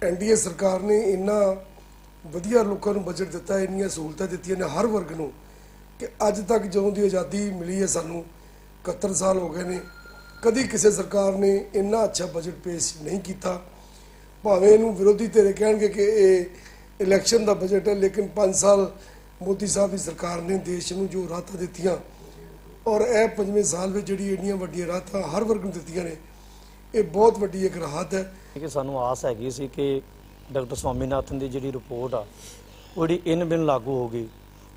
NDA ਸਰਕਾਰ ਨੇ ਇੰਨਾ ਵਧੀਆ ਲੋਕਾਂ ਨੂੰ ਬਜਟ ਦਿੱਤਾ, ਇੰਨੀਆਂ ਸਹੂਲਤਾਂ ਦਿੱਤੀਆਂ ਨੇ ਹਰ ਵਰਗ ਨੂੰ ਕਿ ਅੱਜ ਤੱਕ ਜਦੋਂ ਦੀ ਆਜ਼ਾਦੀ ਮਿਲੀ ਹੈ ਸਾਨੂੰ 71 ਸਾਲ ਹੋ ਗਏ ਨੇ, ਕਦੀ ਕਿਸੇ ਸਰਕਾਰ ਨੇ ਇੰਨਾ ਅੱਛਾ ਬਜਟ ਪੇਸ਼ ਨਹੀਂ ਕੀਤਾ। ਭਾਵੇਂ ਇਹਨੂੰ ਵਿਰੋਧੀ ਧਿਰ ਕਹਿਣਗੇ ਕਿ ਇਹ ਇਲੈਕਸ਼ਨ ਦਾ ਬਜਟ ਹੈ, ਲੇਕਿਨ 5 ਸਾਲ ਮੋਦੀ ਸਾਹਿਬ ਦੀ ਸਰਕਾਰ ਨੇ ਦੇਸ਼ ਨੂੰ ਜੋ ਰਾਹਤਾਂ ਦਿੱਤੀਆਂ ਔਰ ਇਹ ਪੰਜਵੇਂ ਸਾਲ ਵਿੱਚ ਜਿਹੜੀ ਇੰਨੀਆਂ ਵੱਡੀਆਂ ਰਾਹਤਾਂ ਹਰ ਵਰਗ ਨੂੰ ਦਿੱਤੀਆਂ ਨੇ ਇਹ ਬਹੁਤ ਵੱਡੀ ਇੱਕ ਰਾਹਤ ਹੈ। ਕਿ ਸਾਨੂੰ ਆਸ ਹੈਗੀ ਸੀ ਕਿ ਡਾਕਟਰ ਸਵਾਮੀਨਾਥਨ ਦੀ ਜਿਹੜੀ ਰਿਪੋਰਟ ਆ, ਉਹ ਜਿਹੜੀ ਇਨ ਬਿਨ ਲਾਗੂ ਹੋ ਗਈ।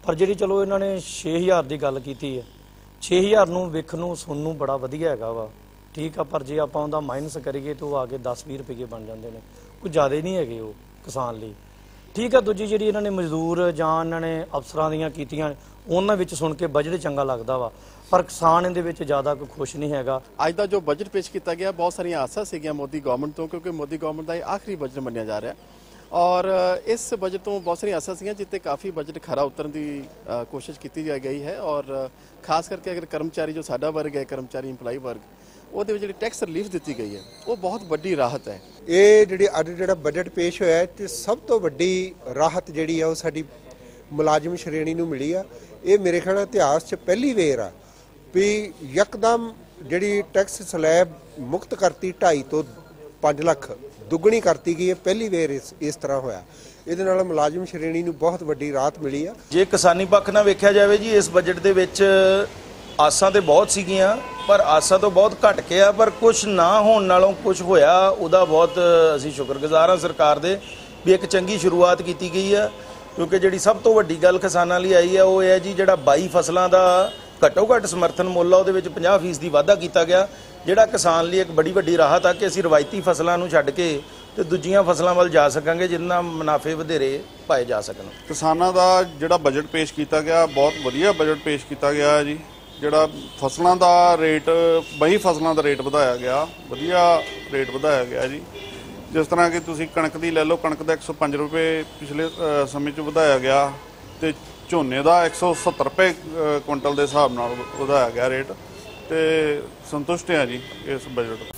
ਪਰ ਜਿਹੜੀ ਚਲੋ ਇਹਨਾਂ ਨੇ 6000 ਦੀ ਗੱਲ ਕੀਤੀ ਹੈ 6000 ਨੂੰ ਵੇਖਣ ਨੂੰ ਸੁਣਨ ਨੂੰ ਬੜਾ ਵਧੀਆ ਹੈਗਾ ਵਾ। ਠੀਕ ਆ, ਪਰ ਜੇ ਆਪਾਂ ਉਹਦਾ ਮਾਈਨਸ ਕਰੀਏ ਤਾਂ ਉਹ ਆ ਕੇ 10-20 ਰੁਪਏ ਬਣ ਜਾਂਦੇ ਨੇ। ਕੋਈ ਜ਼ਿਆਦਾ ਨਹੀਂ ਹੈਗੇ ਉਹ ਕਿਸਾਨ ਲਈ। ਠੀਕ ਆ, ਦੂਜੀ ਜਿਹੜੀ ਇਹਨਾਂ ਨੇ ਮਜ਼ਦੂਰ ਜਾਂ ਇਹਨਾਂ ਨੇ ਅਫਸਰਾਂ ਦੀਆਂ ਕੀਤੀਆਂ, ਉਹਨਾਂ ਵਿੱਚ ਸੁਣ ਕੇ ਬਜਟ ਚੰਗਾ ਲੱਗਦਾ ਵਾ। ਪਰ ਕਿਸਾਨ ਇਹਦੇ ਵਿੱਚ ਜ਼ਿਆਦਾ ਕੋਈ ਖੁਸ਼ ਨਹੀਂ ਹੈਗਾ। ਅੱਜ ਦਾ ਜੋ ਬਜਟ ਪੇਸ਼ ਕੀਤਾ ਗਿਆ, ਬਹੁਤ ਸਾਰੀਆਂ ਆਸਾਂ ਸੀਗੀਆਂ ਮੋਦੀ ਗਵਰਨਮੈਂਟ ਤੋਂ, ਕਿਉਂਕਿ ਮੋਦੀ ਗਵਰਨਮੈਂਟ ਦਾ ਇਹ ਆਖਰੀ ਬਜਟ ਮੰਨਿਆ ਜਾ ਰਿਹਾ। ਔਰ ਇਸ ਬਜਟ ਤੋਂ ਬਹੁਤ ਸਾਰੀਆਂ ਆਸਾਂ ਸੀਗੀਆਂ ਜਿੱਤੇ ਕਾਫੀ ਬਜਟ ਖਰਾ ਉਤਰਨ ਦੀ ਕੋਸ਼ਿਸ਼ ਕੀਤੀ ਜਾ ਗਈ ਹੈ ਔਰ ਖਾਸ ਕਰਕੇ ਅਗਰ ਕਰਮਚਾਰੀ ਜੋ ਸਾਡਾ ਵਰਗ ਹੈ, ਕਰਮਚਾਰੀ EMPLOYE ਵਰਗ, ਉਹਦੇ ਵਿੱਚ ਜਿਹੜੀ ਟੈਕਸ ਰਿਲੀਫ ਦਿੱਤੀ ਗਈ ਹੈ, ਉਹ ਬਹੁਤ ਵੱਡੀ ਰਾਹਤ ਹੈ। ਇਹ ਜਿਹੜੀ ਅੱਜ ਜਿਹੜਾ ਬਜਟ ਪੇਸ਼ ਹੋਇਆ ਹੈ, ਤੇ ਸਭ ਤੋਂ ਵੱਡੀ ਰਾਹਤ ਜਿਹੜੀ ਆ ਉਹ ਸਾਡੀ ਮੁਲਾਜ਼ਮ ਸ਼੍ਰੇਣੀ ਨੂੰ ਮਿਲੀ ਆ। ਇਹ ਮੇਰੇ ਖਿਆਲ ਨਾਲ ਇਤਿਹਾਸ 'ਚ ਪਹਿਲੀ ਵੇਰ ਆ ਵੀ ਯਕਦਮ ਜਿਹੜੀ ਟੈਕਸ ਸਲੈਬ ਮੁਕਤ ਕਰਤੀ 2.5 ਤੋਂ 5 ਲੱਖ ਦੁੱਗਣੀ ਕਰਤੀ ਗਈ ਹੈ, ਪਹਿਲੀ ਵੇਰ ਇਸ ਇਸ ਤਰ੍ਹਾਂ ਹੋਇਆ। ਇਹਦੇ ਨਾਲ ਮੁਲਾਜ਼ਮ ਸ਼੍ਰੇਣੀ ਨੂੰ ਬਹੁਤ ਵੱਡੀ ਰਾਹਤ ਮਿਲੀ ਆ। ਜੇ ਕਿਸਾਨੀ ਪੱਖ ਨਾਲ ਵੇਖਿਆ ਜਾਵੇ ਜੀ, ਇਸ ਬਜਟ ਦੇ ਵਿੱਚ ਆਸਾਂ ਤੇ ਬਹੁਤ ਸੀਗੀਆਂ, ਪਰ ਆਸਾਂ ਤੋਂ ਬਹੁਤ ਘਟ ਕੇ ਆ, ਪਰ ਕੁਝ ਨਾ ਹੋਣ ਨਾਲੋਂ ਕੁਝ ਹੋਇਆ, ਉਹਦਾ ਬਹੁਤ ਅਸੀਂ ਸ਼ੁਕਰਗੁਜ਼ਾਰ ਹਾਂ ਸਰਕਾਰ ਦੇ ਵੀ ਇੱਕ ਚੰਗੀ ਸ਼ੁਰੂਆਤ ਕੀਤੀ ਗਈ ਆ। ਕਿਉਂਕਿ ਜਿਹੜੀ ਸਭ ਤੋਂ ਵੱਡੀ ਗੱਲ ਕਿਸਾਨਾਂ ਲਈ ਆਈ ਆ, ਉਹ ਇਹ ਹੈ ਜੀ, ਜਿਹੜਾ 22 ਫਸਲਾਂ ਦਾ ਘੱਟੋ ਘੱਟ ਸਮਰਥਨ ਮੁੱਲ ਆ, ਉਹਦੇ ਵਿੱਚ 50% ਦੀ ਵਾਧਾ ਕੀਤਾ ਗਿਆ, ਜਿਹੜਾ ਕਿਸਾਨ ਲਈ ਇੱਕ ਬੜੀ ਵੱਡੀ ਰਾਹਤ ਆ ਕਿ ਅਸੀਂ ਰਵਾਇਤੀ ਫਸਲਾਂ ਨੂੰ ਛੱਡ ਕੇ ਤੇ ਦੂਜੀਆਂ ਫਸਲਾਂ ਵੱਲ ਜਾ ਸਕਾਂਗੇ, ਜਿੰਨਾ ਮੁਨਾਫੇ ਵਧੇਰੇ ਪਾਏ ਜਾ ਸਕਣ। ਕਿਸਾਨਾਂ ਦਾ ਜਿਹੜਾ ਬਜਟ ਪੇਸ਼ ਕੀਤਾ ਗਿਆ, ਬਹੁਤ ਵਧੀਆ ਬਜਟ ਪੇਸ਼ ਕੀਤਾ ਗਿਆ ਹੈ ਜੀ। ਜਿਹੜਾ ਫਸਲਾਂ ਦਾ ਰੇਟ ਬਹੀ ਫਸਲਾਂ ਦਾ ਰੇਟ ਵਧਾਇਆ ਗਿਆ, ਵਧੀਆ ਰੇਟ ਵਧਾਇਆ ਗਿਆ ਜੀ। ਜਿਸ ਤਰ੍ਹਾਂ ਕਿ ਤੁਸੀਂ ਕਣਕ ਦੀ ਲੈ ਲਓ, ਕਣਕ ਦਾ 105 ਰੁਪਏ ਪਿਛਲੇ ਸਮੇਂ 'ਚ ਵਧਾਇਆ ਗਿਆ। ਤੇ ਝੋਨੇ ਦਾ 170 ਰੁਪਏ ਕੁਇੰਟਲ ਦੇ ਹਿਸਾਬ ਨਾਲ ਵਧਾਇਆ ਗਿਆ ਰੇਟ। ਤੇ ਸੰਤੁਸ਼ਟ ਹਾਂ ਜੀ ਇਸ ਬਜਟ